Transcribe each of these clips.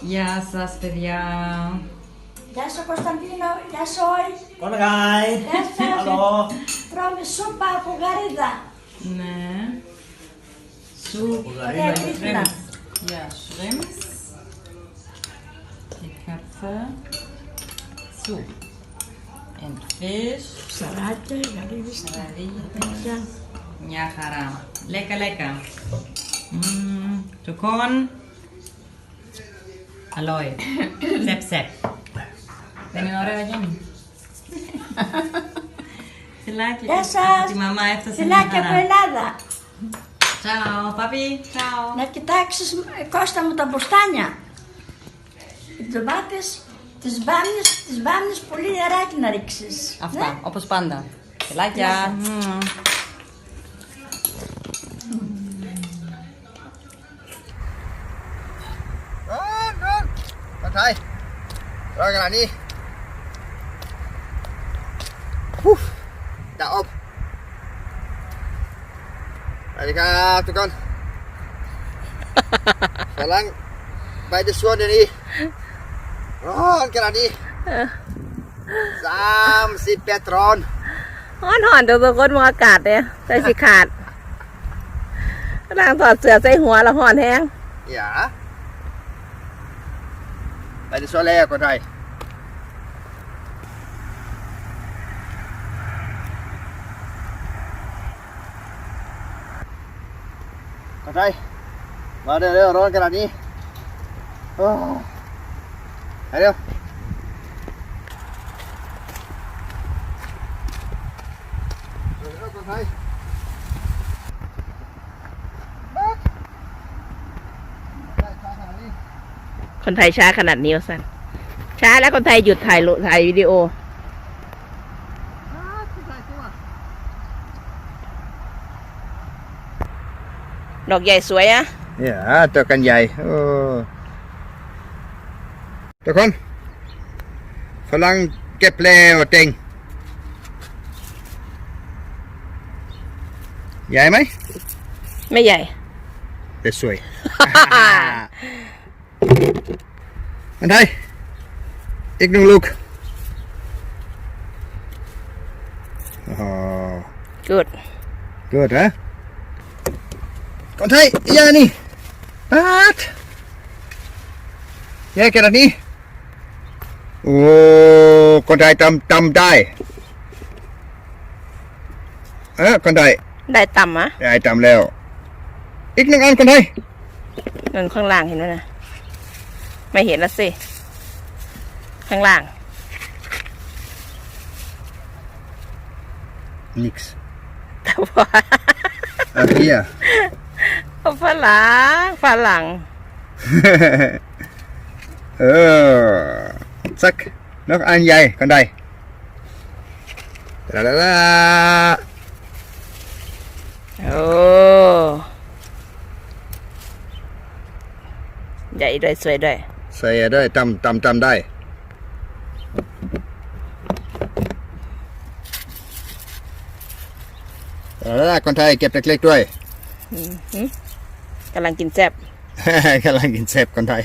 Γεια σας παιδιά. Γεια σου Κωνσταντίνο, γεια σου όλοι. Κοναγάι. Γεια σας. Hallo. Τρώμε σούπα από γαρίδα. Ναι. Soep. Ωραία κρύφτηνα. Ja, shrimps. Die Köpfe. Soep. And fish. Ψαράκια, γαρίδες, Saradieten. Μια χαρά. Λέκα λέκα. Mm, อร่อยแซ่บแซ่บเป็นไงอะไรกัน Γεια σας. Τη μαμά έφτασε Φιλάκια από Ελλάδα. Τσαο, παπί. Τσαο. Να κοιτάξεις, Κώστα μου, τα μπουστάνια. Οι ντομάτες, τις μπάμνες, τις μπάμνες πολύ νεράκι να ρίξεις. Αυτά, ναι. όπως πάντα. Φιλάκια. ไทยรอขนาดนี้ฮู้จะอบสวัสดีครับทุกคนกำลังไปในสวนเดี๋ยวนี้ร้อนขนาดนี้สามสิบแปดร้อนฮ้อนหอนตัวตัวคนมองอากาศเนี่ยใส่สิขาดกำลังถอดเสื้อใส่หัวแล้วหอนแห้งอย่า ไปในสวนแล้วคนไทยคนไทยมาเร็วๆร้อนขนาดนี้โอ้ไปเร็วเร็วๆ คนไทยคนไทยช้าขนาดนี้วะสันช้าแล้วคนไทยหยุดถ่ายรูถ่ายวิดีโอดอกใหญ่สวยอะเนี่ยตัวกันใหญ่โอ้ทุกคนฝรั่งเก็บแล้วเต็งใหญ่ไหม ไม่ใหญ่ แต่สวย อันไทยอีกหนึ่งลูกอ๋อ good good ฮะคนไทยอีกอย่างนี่ปัดแย่ขนาดนี้ โอ้คนไทยทำทำได้เออคนไทยได้ต่ำอะได้ทำแล้ว อีกหนึ่งอันคนไทยนั่นข้างล่างเห็นไหมนะ ไม่เห็นแล้วสิ ข้างล่างนิกส์แต่ว่าอะเฮียฝรั่งฝรั่งเออสักนกอันใหญ่คนใดลาลาลาโอ้ใหญ่ด้วยสวยด้วย ใส่ได้ตำตำตำได้ลาลาลาคนไทยเก็บเล็กๆด้วยกำลังกินแซ่บ กำลังกินเซฟคนไทย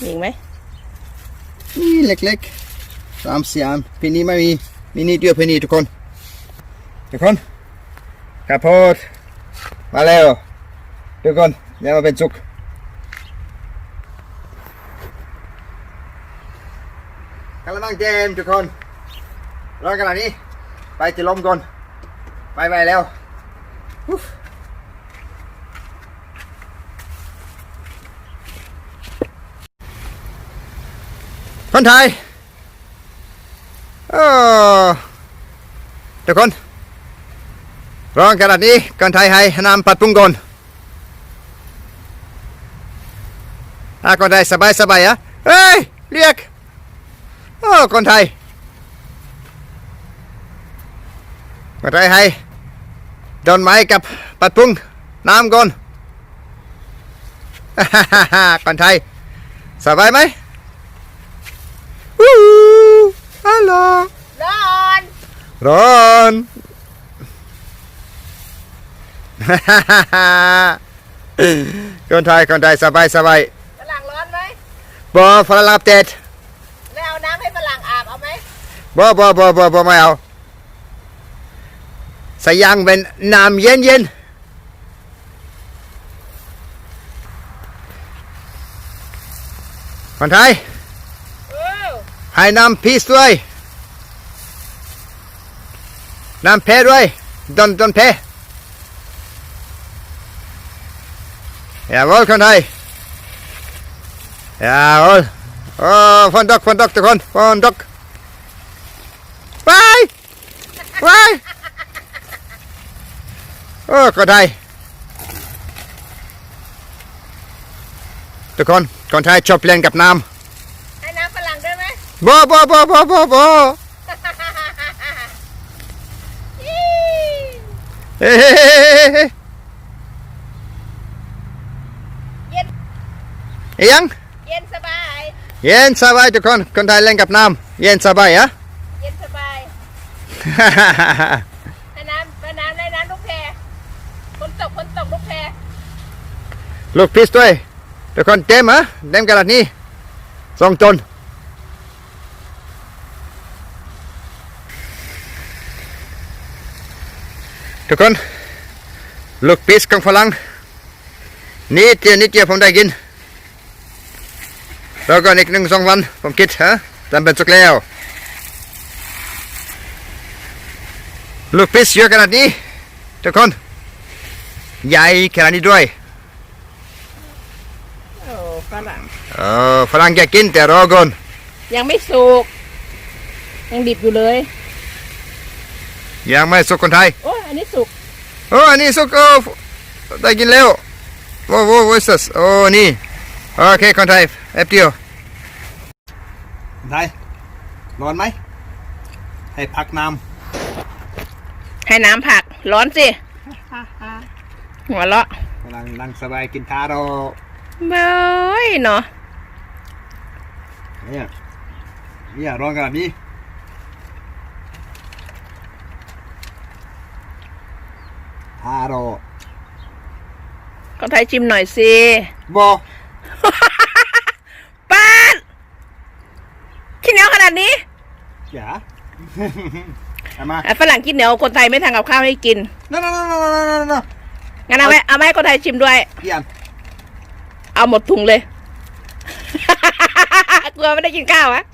มีอีกไหมนี่เล็กๆสามสี่อันพี่นี้ไม่มีมีนิดเดียวพี่นี้ทุกคน ทุกคนข้าวโพดมาแล้วทุกคนเดี๋ยวมาเป็นจุก กำลังเกมทุกคนร้อนขนาดนี้ ไปจะลมก่อน ไปไปแล้วคนไทยเออทุกคนร้อนขนาดนี้คนไทยให้น้ำปัดปรุงก่อนถ้าคนไทยสบายสบายอะเฮ้ยเรียก โอ้คนไทย คนไทยให้ดอนไม้กับปัดปรุงน้ำก่อนคนไทย สบายไหมวู้ฮัลโหลร้อนร้อนกคนไทยคนไทยสบายสบายฝรั่งร้อนไหมบ่ฝรั่งอัปเดต บ่บ่บ่บ่บ่ไม่เอาใส่ยางเป็นน้ำเย็นเย็นคนไทยให้น้ำพีชด้วยน้ำเพด้วยดนดนเพอย่าโวลคนไทยอย่าโวลโอ้ฝนตกฝนตกทุกคนฝนตกไป ไปโอ้คนไทยทุกคนคนไทยชอบเล่นกับน้ำให้น้ำฝรั่งด้วยไหมบ่บ่บ่บ่บ่บ่เฮ้ยเย็นเอียงเย็นสบาย เย็นสบายทุกคน คนไทยเล่นกับน้ำเย็นสบายอะเย็นสบาย ให้น้ำให้น้ำให้น้ำลูกแพรฝนตกฝนตกลูกแพรลูกพิสด้วยทุกคนเต็มอะเต็มกระดาษนี้สองจนทุกคนลูกพิสของฝรั่งนี่เดียวนิดเดียวผมได้กิน แล้วก็อีกหนึ่งสองวันผมคิดฮะจำเป็นสุกแล้ว ลูกพิสเยอะขนาดนี้ ทุกคน ใหญ่ขนาดนี้ด้วยโอ้ฝรั่งเออฝรั่งอยากกินแต่รอก่อน ยังไม่สุก ยังดิบอยู่เลย ยังไม่สุกคนไทย โอ้ยอันนี้สุก โอ้อันนี้สุกโอ้ได้กินแล้วโว้โว้ what's this โอ้นี่โอเคคนไทยแป๊บเดียวไทยร้อนไหมให้พักน้ ให้น้ำผัก ร้อนสิ หัวเราะำกำลังนั่งสบายกินทาโร่เบ้ยเนาะเนี่ยเนี่ยร้อนขนาดนี้ทาโร่ก็ไทยชิมหน่อยสิบอป้าดขี้เหนียวขนาดนี้อย่าเอา มาฝรั่งกินเหนียวคนไทยไม่ทำกับข้าวให้กินนั่นนั่นนันนนงั้นเอาไว้เอาไว้ห้คนไทยชิมด้วย พี่อันเอาหมดถุงเลย กลัวไม่ได้กินข้าวอะ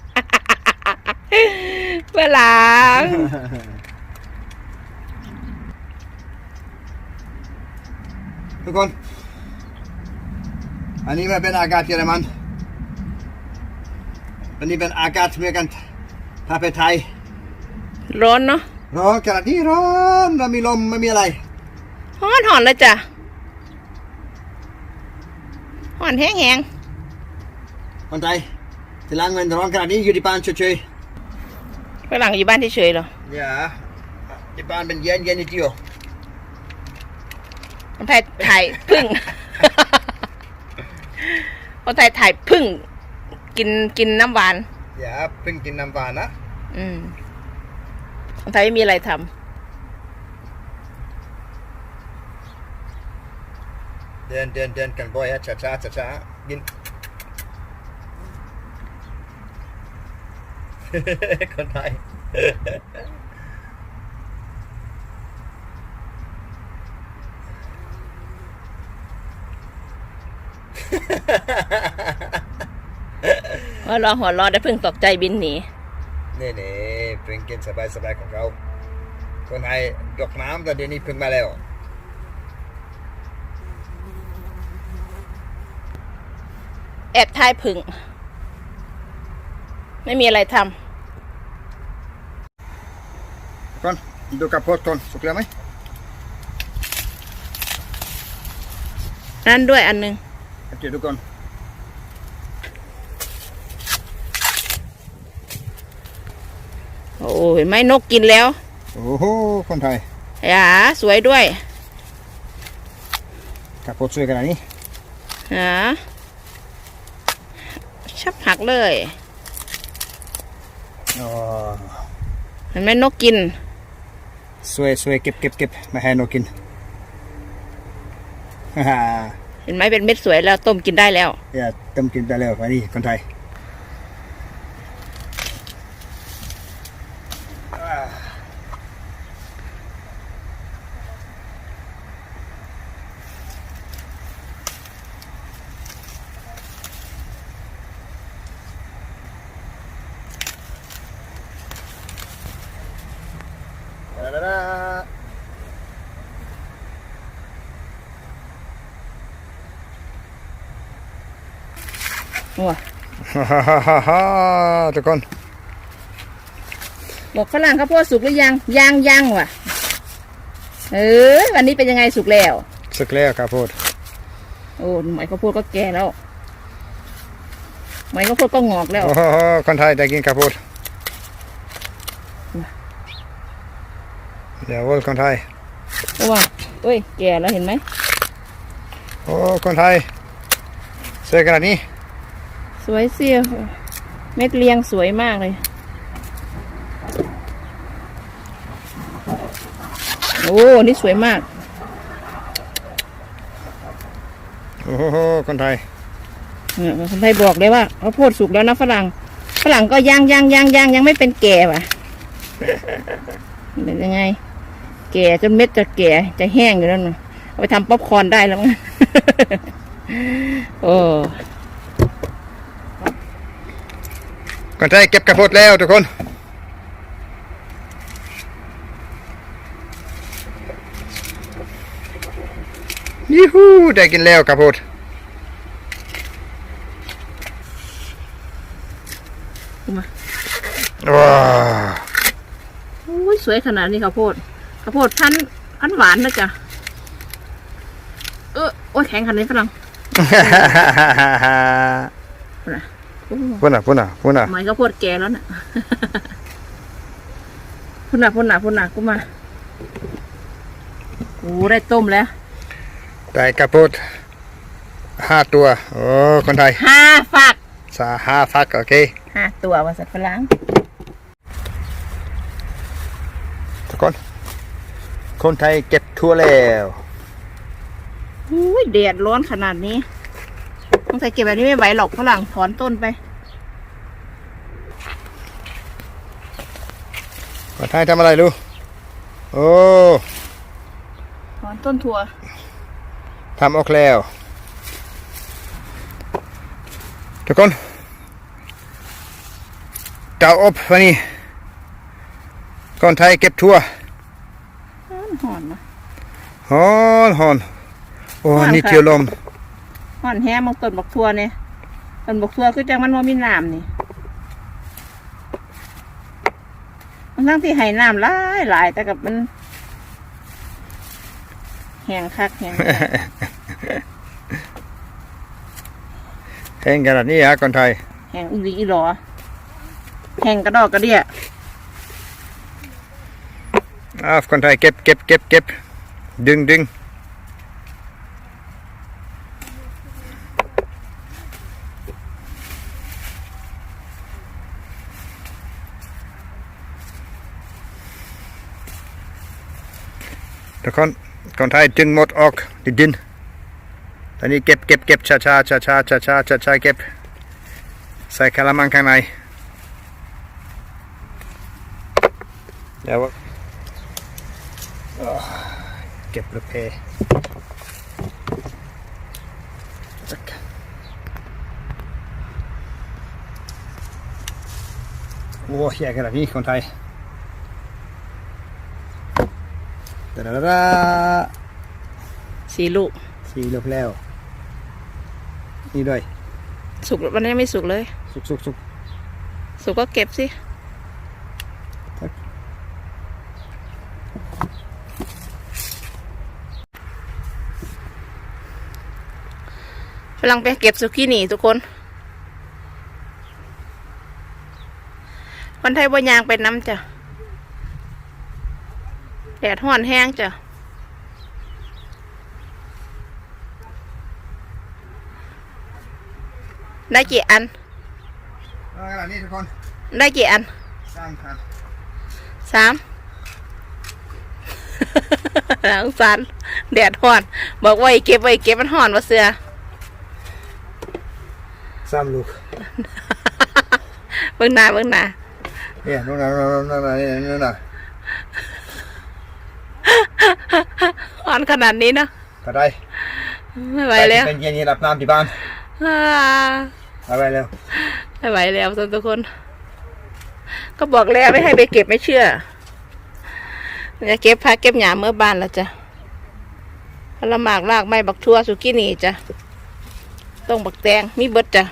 ฝรั่งทุกคน อันนี้มันเป็นอากาศเยอรมันอันนี้เป็นอากาศเมืองกันถ้าเปไทย ร้อนเนาะร้อนขนาดนี้ร้อนไม่มีลมไม่มีอะไรฮ้อนหอนเลยจ้ะหอนแห้งแหงคนไทยที่ล้างเงินร้อนขนาดนี้อยู่ที่บ้านเฉยฝรั่งอยู่บ้านเฉยๆเหรอๆอย่าที่บ้านเป็นเย็นเย็นนิดเดียวคนไทยถ่ายพึ่งคนไทยถ่ายพึ่งกินกินน้ำหวานอย่าเพิ่งกินน้ำหวานนะอืม คนไทยไม่มีอะไรทเดินเดินเดินกันบ่อยฮะช้าช้าช้าช้าๆกินคนไทยำหัวเรอหัวเรอได้พึ่งตกใจบินหนี นี่นี่เพิ่งกินสบายสบายๆของเรา คนไทยยกน้ำแต่เดี๋ยวนี้เพิ่งมาแล้วแอบถ่ายพึ่งไม่มีอะไรทก่อนดูกับโพดก่อนสุกแล้วไหมำนั่นด้วยอันหนึงเดี๋ยวดูก่อน โอ้เห็นไหมนกกินแล้ว โอ้โหคนไทยอย่าสวยด้วยกับโพดสวยขนาดนี้หาชับหักเลยอ๋อเห็นไหมนกกิน สวยสวยเก็บเก็บเก็บมาให้นกกินฮ่าฮ่าเห็นไหมเป็นเม็ดสวยแล้วต้มกินได้แล้วอย่าต้มกินได้แล้วอันนี้คนไทย ว้าฮ่าฮ่าฮ่าฮ่าฮ่าทุกคนบอกฝรั่งข้าวโพดสุกหรือยังยังยังว่ะ เออ วันนี้เป็นยังไงสุกแล้ว สุกแล้วครับพูดโอ้ไหมข้าวโพดก็แก่แล้วไหมข้าวโพดก็งอกแล้วโอ้โหคนไทยได้กินครับพูดเดี๋ยววอลคนไทยว้าเอ้ยแก่แล้วเห็นไหมโอ้คนไทยสวยขนาดนี้ สวยเสียเม็ดเรียงสวยมากเลย โอ้ นี่สวยมาก โอ้โหคนไทยเออคนไทยบอกเลยว่าข้าวโพดสุกแล้วนะฝรั่ง ฝรั่งก็ย่างย่างย่างย่างยังไม่เป็นแก่ว่ะเป็นยังไง แก่จนเม็ดจะแก่จะแห้งอยู่แล้วนะเอาไปทำป๊อปคอร์นได้แล้วมั้งโอ้ คนไทยเก็บกระโพดแล้วทุกคน ยูฮูได้กินแล้วกระโพดมาว้าโอ้ยสวยขนาดนี้ข้าวโพดข้าวโพดพันธุ์พันธุ์หวานนะจ๊ะเออโอ้ยแข็งขนาดนี้ฝรั่งโอ้ พูดน่ะพูดน่ะพูดน่ะหมายข้าวโพดแก่แล้วน่ะพุ่นน่ะพุ่นน่ะพุ่นน่ะกูมาโอ้ได้ต้มแล้วได้กระโพดห้าตัวโอ้คนไทยห้าฝักสาห้าฟักโอเคห้าตัวว่าสัตว์ฝรั่งทุกคน คนไทยเก็บทั่วแล้วอุ้ยแดดร้อนขนาดนี้ต้องใส่เก็บแบบนี้ไม่ไหวหรอกฝรั่งถอนต้นไป คนไทยทำอะไรลูกโอ้ถอนต้นถั่วทำออกแล้ว ทุกคนเตาอบวันนี้คนไทยเก็บทั่วหอนนะฮอนฮอนโอ้ฮ้อนนี่ค่ะเที่ยวลมหอนแห้มองต้นบักทั่วเนี่ยต้นบักทั่วคือจังมันว่ามีน้ำนี่มัน ทั้งที่ให้น้ำหลายหลายแต่กับมันแห้งคักแห้งแห้งขนาดนี้ฮะคนไทย แห้งอีหลีอีหลอแห้งกระดอกกระเดี่ยอ้าวคนไทยเก็บเก็บเก็บเก็บดึงดึง ทุกคนคนไทยดึงหมดออกดิดินตอนนี้เก็บเก็บเก็บช้าช้าช้าช้าช้าช้าช้าช้าเก็บใส่กระมังข้างในเดี๋ยวอ่าเก็บลูกเพโอ้ยใหญ่ขนาดนี้คนไทย ตะดาดาสีลูกสี่ลูกแล้ว นี่ด้วย สุกวันนี้ไม่สุกเลย สุกสุกสุกสุกก็เก็บสิฝรั่งไปเก็บสุกี้หนีทุกคนคนไทยบ่ยางไปน้ำจ้ะ แดดห่อนแห้งจ้ะได้กี่อันเอาขนาดนี้ทุกคนได้กี่อันสามครับสาม หลังสันแดดฮ้อน บอกว่าไอ้เก็บไว้เก็บมันฮ้อนว่าเสือสามลูกเบิ่งหน้าเบิ่งหน้าเนี่ยนู่นน่ะนู่นน่ะนู่นน่ะนี่นู่นน่ะ ฮ้ อนขนาดนี้เนาะก็ได้ไม่ไหวแล้วเป็นเย็นนี่รับน้ำที่บ้านอ่าเอาไปเร็วไม่ไหวแล้วส่วนทุกคน ก็บอกแล้วไม่ให้ไปเก็บไม่เชื่อจะเก็บพักเก็บหยาเมื่อบ้านแล้วจ้ะผลหมากรากไม้บักทั่วสุกี้นี่จ้ะต้องบักแตงมีเบิดจ้ะ